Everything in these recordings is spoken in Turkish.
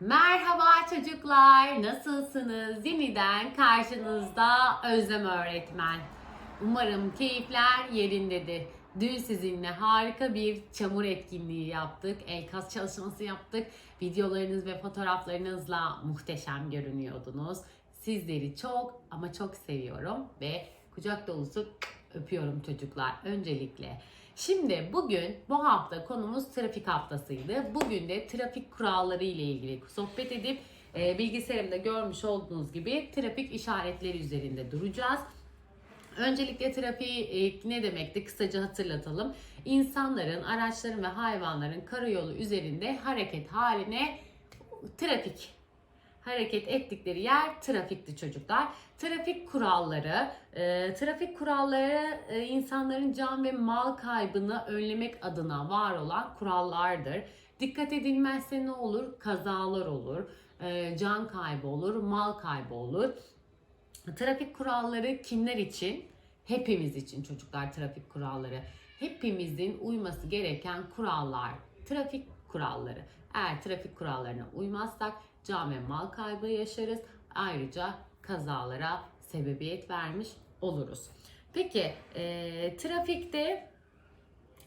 Merhaba çocuklar, nasılsınız? Yeniden karşınızda Özlem öğretmen. Umarım keyifler yerindedir. Dün sizinle harika bir çamur etkinliği yaptık. El kas çalışması yaptık. Videolarınız ve fotoğraflarınızla muhteşem görünüyordunuz. Sizleri çok ama çok seviyorum ve kucak dolusu öpüyorum çocuklar öncelikle. Şimdi bugün bu hafta konumuz trafik haftasıydı. Bugün de trafik kuralları ile ilgili sohbet edip e, bilgisayarımda görmüş olduğunuz gibi trafik işaretleri üzerinde duracağız. Öncelikle trafik ne demekti kısaca hatırlatalım. İnsanların, araçların ve hayvanların karayolu üzerinde hareket haline trafik hareket ettikleri yer trafikti çocuklar. Trafik kuralları, e, trafik kuralları e, insanların can ve mal kaybını önlemek adına var olan kurallardır. Dikkat edilmezse ne olur? Kazalar olur, e, can kaybı olur, mal kaybı olur. Trafik kuralları kimler için? Hepimiz için çocuklar trafik kuralları. Hepimizin uyması gereken kurallar, trafik kuralları. Eğer trafik kurallarına uymazsak can ve mal kaybı yaşarız. Ayrıca kazalara sebebiyet vermiş oluruz. Peki e, trafikte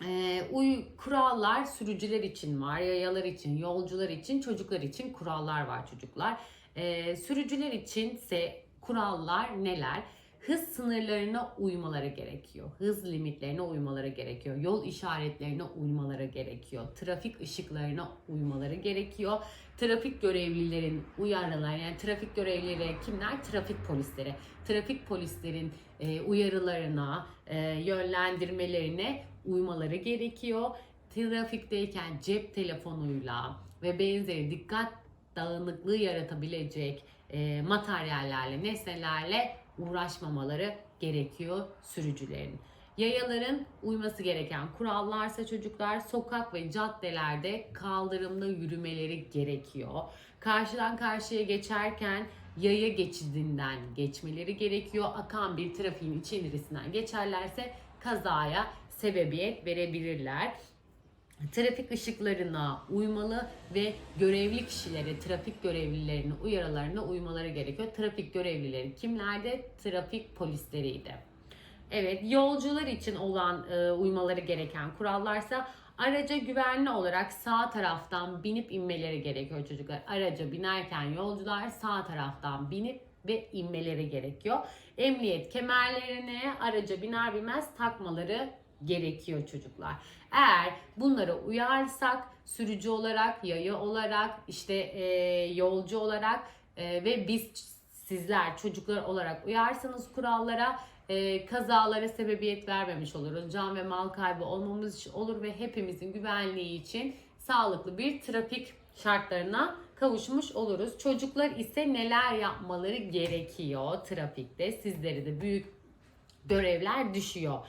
e, uy kurallar sürücüler için var, yayalar için, yolcular için, çocuklar için kurallar var çocuklar. E, sürücüler için ise kurallar neler? Hız sınırlarına uymaları gerekiyor. Hız limitlerine uymaları gerekiyor. Yol işaretlerine uymaları gerekiyor. Trafik ışıklarına uymaları gerekiyor. Trafik görevlilerin uyarılar yani trafik görevlileri kimler? Trafik polisleri. Trafik polislerin e, uyarılarına, e, yönlendirmelerine uymaları gerekiyor. Trafikteyken cep telefonuyla ve benzeri dikkat dağınıklığı yaratabilecek e, materyallerle, nesnelerle uğraşmamaları gerekiyor sürücülerin. Yayaların uyması gereken kurallarsa çocuklar sokak ve caddelerde kaldırımda yürümeleri gerekiyor. Karşıdan karşıya geçerken yaya geçidinden geçmeleri gerekiyor. Akan bir trafiğin içerisinden geçerlerse kazaya sebebiyet verebilirler trafik ışıklarına uymalı ve görevli kişilere, trafik görevlilerine uyarılarına uymaları gerekiyor. Trafik görevlileri kimlerdi? Trafik polisleriydi. Evet, yolcular için olan e, uymaları gereken kurallarsa araca güvenli olarak sağ taraftan binip inmeleri gerekiyor çocuklar. Araca binerken yolcular sağ taraftan binip ve inmeleri gerekiyor. Emniyet kemerlerini araca biner binmez takmaları gerekiyor çocuklar. Eğer bunlara uyarsak sürücü olarak, yaya olarak, işte e, yolcu olarak e, ve biz sizler çocuklar olarak uyarsanız kurallara e, kazalara sebebiyet vermemiş oluruz. Can ve mal kaybı olmamız için olur ve hepimizin güvenliği için sağlıklı bir trafik şartlarına kavuşmuş oluruz. Çocuklar ise neler yapmaları gerekiyor trafikte? Sizlere de büyük görevler düşüyor.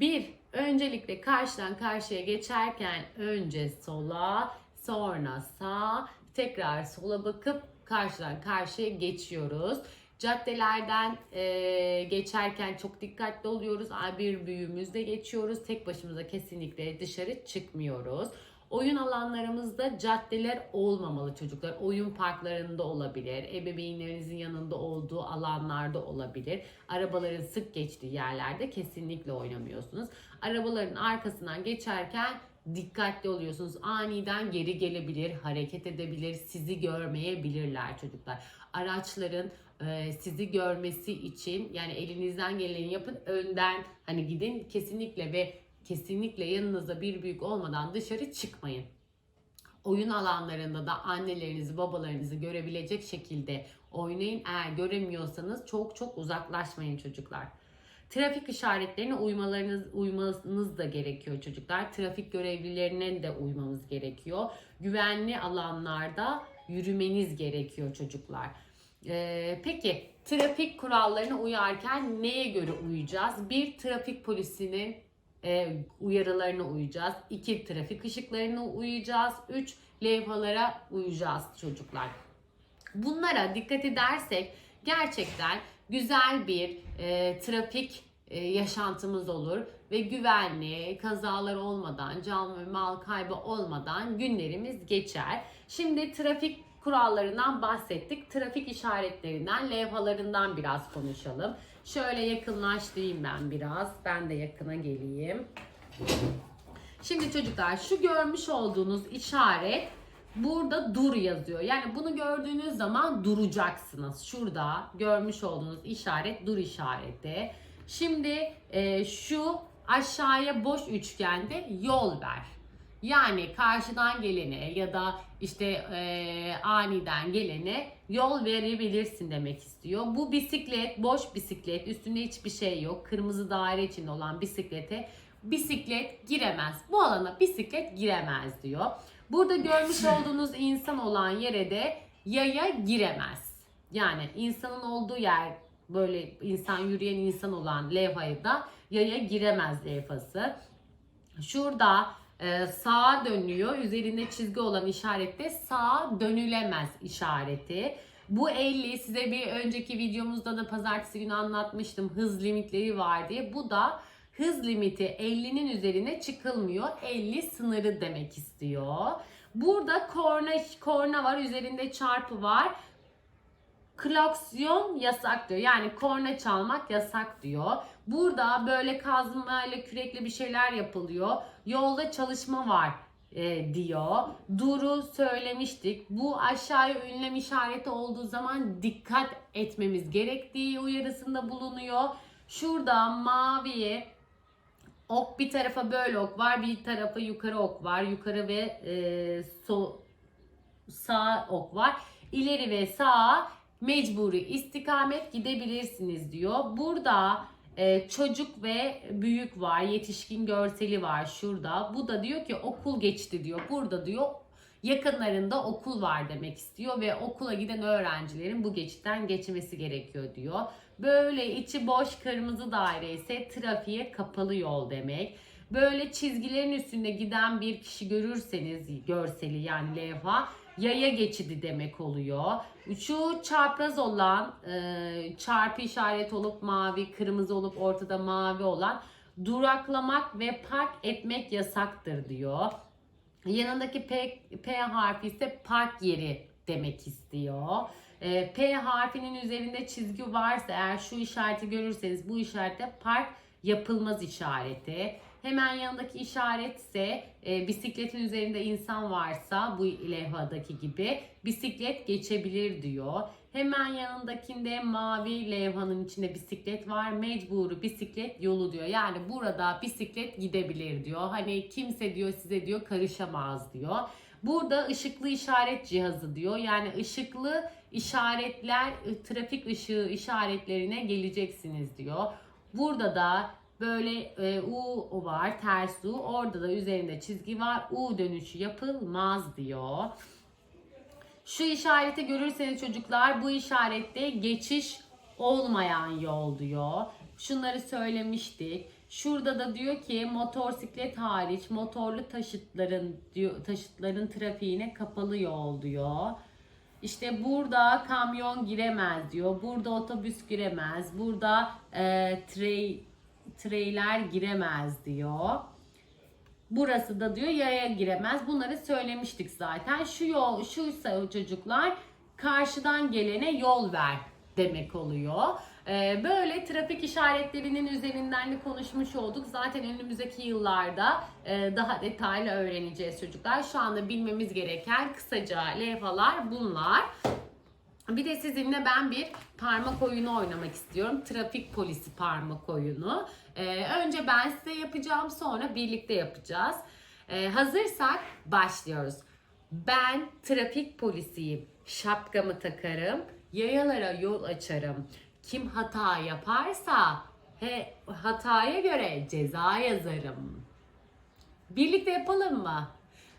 Bir, öncelikle karşıdan karşıya geçerken önce sola, sonra sağa, tekrar sola bakıp karşıdan karşıya geçiyoruz. Caddelerden e, geçerken çok dikkatli oluyoruz. Bir büyüğümüzde geçiyoruz. Tek başımıza kesinlikle dışarı çıkmıyoruz. Oyun alanlarımızda caddeler olmamalı çocuklar. Oyun parklarında olabilir. Ebeveynlerinizin yanında olduğu alanlarda olabilir. Arabaların sık geçtiği yerlerde kesinlikle oynamıyorsunuz. Arabaların arkasından geçerken dikkatli oluyorsunuz. Aniden geri gelebilir, hareket edebilir, sizi görmeyebilirler çocuklar. Araçların e, sizi görmesi için yani elinizden geleni yapın. Önden hani gidin kesinlikle ve kesinlikle yanınızda bir büyük olmadan dışarı çıkmayın. Oyun alanlarında da annelerinizi, babalarınızı görebilecek şekilde oynayın. Eğer göremiyorsanız çok çok uzaklaşmayın çocuklar. Trafik işaretlerine uymalarınız, uymanız da gerekiyor çocuklar. Trafik görevlilerine de uymamız gerekiyor. Güvenli alanlarda yürümeniz gerekiyor çocuklar. Ee, peki trafik kurallarına uyarken neye göre uyacağız? Bir trafik polisinin e, uyarılarına uyacağız. İki trafik ışıklarına uyacağız. Üç levhalara uyacağız çocuklar. Bunlara dikkat edersek gerçekten güzel bir e, trafik e, yaşantımız olur ve güvenli, kazalar olmadan, can ve mal kaybı olmadan günlerimiz geçer. Şimdi trafik kurallarından bahsettik. Trafik işaretlerinden, levhalarından biraz konuşalım. Şöyle yakınlaştırayım ben biraz. Ben de yakına geleyim. Şimdi çocuklar şu görmüş olduğunuz işaret burada dur yazıyor. Yani bunu gördüğünüz zaman duracaksınız. Şurada görmüş olduğunuz işaret dur işareti. Şimdi e, şu aşağıya boş üçgende yol ver. Yani karşıdan gelene ya da işte e, aniden gelene yol verebilirsin demek istiyor. Bu bisiklet, boş bisiklet, üstünde hiçbir şey yok. Kırmızı daire içinde olan bisiklete bisiklet giremez. Bu alana bisiklet giremez diyor. Burada görmüş olduğunuz insan olan yere de yaya giremez. Yani insanın olduğu yer böyle insan yürüyen insan olan levhaya da yaya giremez levhası. Şurada e, sağa dönüyor. Üzerinde çizgi olan işarette sağa dönülemez işareti. Bu 50 size bir önceki videomuzda da pazartesi günü anlatmıştım. Hız limitleri var diye. Bu da hız limiti 50'nin üzerine çıkılmıyor. 50 sınırı demek istiyor. Burada korna korna var. Üzerinde çarpı var. Klaksiyon yasak diyor. Yani korna çalmak yasak diyor. Burada böyle kazmayla kürekle bir şeyler yapılıyor. Yolda çalışma var e, diyor. Duru söylemiştik. Bu aşağıya ünlem işareti olduğu zaman dikkat etmemiz gerektiği uyarısında bulunuyor. Şurada maviye ok bir tarafa böyle ok var, bir tarafa yukarı ok var. Yukarı ve e, so, sağ ok var. İleri ve sağa mecburi istikamet gidebilirsiniz diyor. Burada e, çocuk ve büyük var, yetişkin görseli var şurada. Bu da diyor ki okul geçti diyor. Burada diyor yakınlarında okul var demek istiyor ve okula giden öğrencilerin bu geçitten geçmesi gerekiyor diyor. Böyle içi boş kırmızı daire ise trafiğe kapalı yol demek. Böyle çizgilerin üstünde giden bir kişi görürseniz görseli yani levha yaya geçidi demek oluyor. Şu çapraz olan e, çarpı işaret olup mavi, kırmızı olup ortada mavi olan duraklamak ve park etmek yasaktır diyor. Yanındaki P, P harfi ise park yeri demek istiyor. E, P harfinin üzerinde çizgi varsa eğer şu işareti görürseniz bu işarette park yapılmaz işareti. Hemen yanındaki işaret ise e, bisikletin üzerinde insan varsa bu levhadaki gibi bisiklet geçebilir diyor. Hemen yanındakinde mavi levhanın içinde bisiklet var. Mecburu bisiklet yolu diyor. Yani burada bisiklet gidebilir diyor. Hani kimse diyor size diyor karışamaz diyor. Burada ışıklı işaret cihazı diyor. Yani ışıklı işaretler trafik ışığı işaretlerine geleceksiniz diyor. Burada da böyle e, U var ters U orada da üzerinde çizgi var U dönüşü yapılmaz diyor. Şu işareti görürseniz çocuklar bu işarette geçiş olmayan yol diyor. Şunları söylemiştik. Şurada da diyor ki motosiklet hariç motorlu taşıtların diyor, taşıtların trafiğine kapalı yol diyor. İşte burada kamyon giremez diyor. Burada otobüs giremez. Burada e, trey, treyler giremez diyor. Burası da diyor yaya giremez. Bunları söylemiştik zaten. Şu yol, şuysa çocuklar karşıdan gelene yol ver demek oluyor. Ee, böyle trafik işaretlerinin üzerinden de konuşmuş olduk. Zaten önümüzdeki yıllarda e, daha detaylı öğreneceğiz çocuklar. Şu anda bilmemiz gereken kısaca levhalar bunlar. Bir de sizinle ben bir parmak oyunu oynamak istiyorum. Trafik polisi parmak oyunu. Ee, önce ben size yapacağım sonra birlikte yapacağız. Ee, hazırsak başlıyoruz. Ben trafik polisiyim. Şapkamı takarım. Yayalara yol açarım. Kim hata yaparsa he, hataya göre ceza yazarım. Birlikte yapalım mı?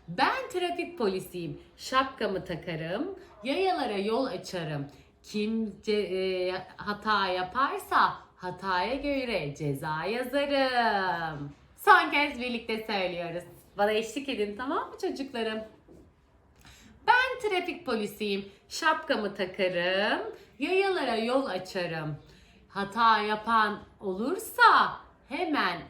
Ben trafik polisiyim. Şapkamı takarım. Yayalara yol açarım. Kim ce- e, hata yaparsa hataya göre ceza yazarım. Son kez birlikte söylüyoruz. Bana eşlik edin tamam mı çocuklarım? Ben trafik polisiyim. Şapkamı takarım. Yayalara yol açarım. Hata yapan olursa hemen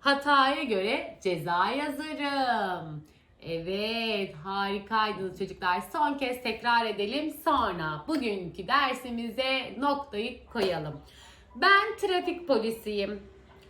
hataya göre ceza yazarım. Evet, harikaydınız çocuklar. Son kez tekrar edelim. Sonra bugünkü dersimize noktayı koyalım. Ben trafik polisiyim.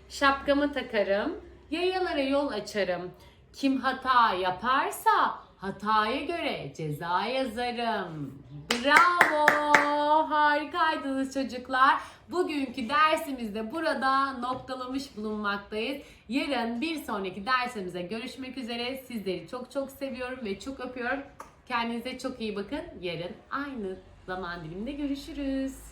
Şapkamı takarım. Yayalara yol açarım. Kim hata yaparsa hataya göre ceza yazarım. Bravo! Harikaydınız çocuklar. Bugünkü dersimizde burada noktalamış bulunmaktayız. Yarın bir sonraki dersimize görüşmek üzere. Sizleri çok çok seviyorum ve çok öpüyorum. Kendinize çok iyi bakın. Yarın aynı zaman diliminde görüşürüz.